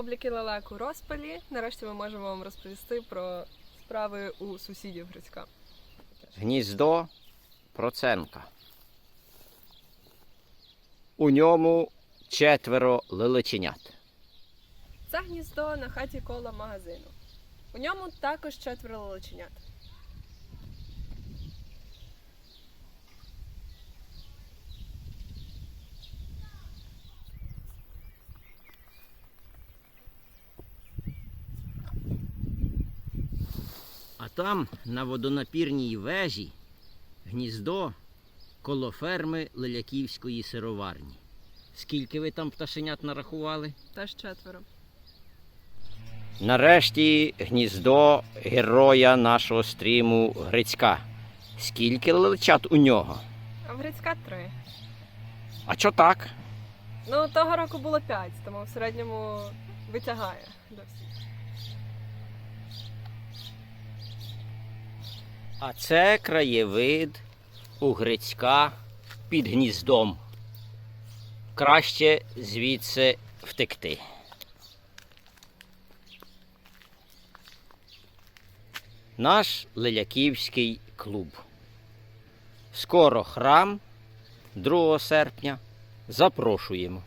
Обліки лелек у розпалі. Нарешті ми можемо вам розповісти про справи у сусідів Грицька. Гніздо Проценка. У ньому четверо лелеченят. Це гніздо на хаті коло магазину. У ньому також четверо лелеченят. А там, на водонапірній вежі, гніздо коло ферми Леляківської сироварні. Скільки ви там пташенят нарахували? Теж четверо. Нарешті гніздо героя нашого стріму Грицька. Скільки лелечат у нього? А в Грицька три. А чо так? Ну, того року було п'ять, тому в середньому витягає до всіх. А це краєвид у Грицька під гніздом. Краще звідси втекти. Наш Леляківський клуб. Скоро храм 2 серпня. Запрошуємо.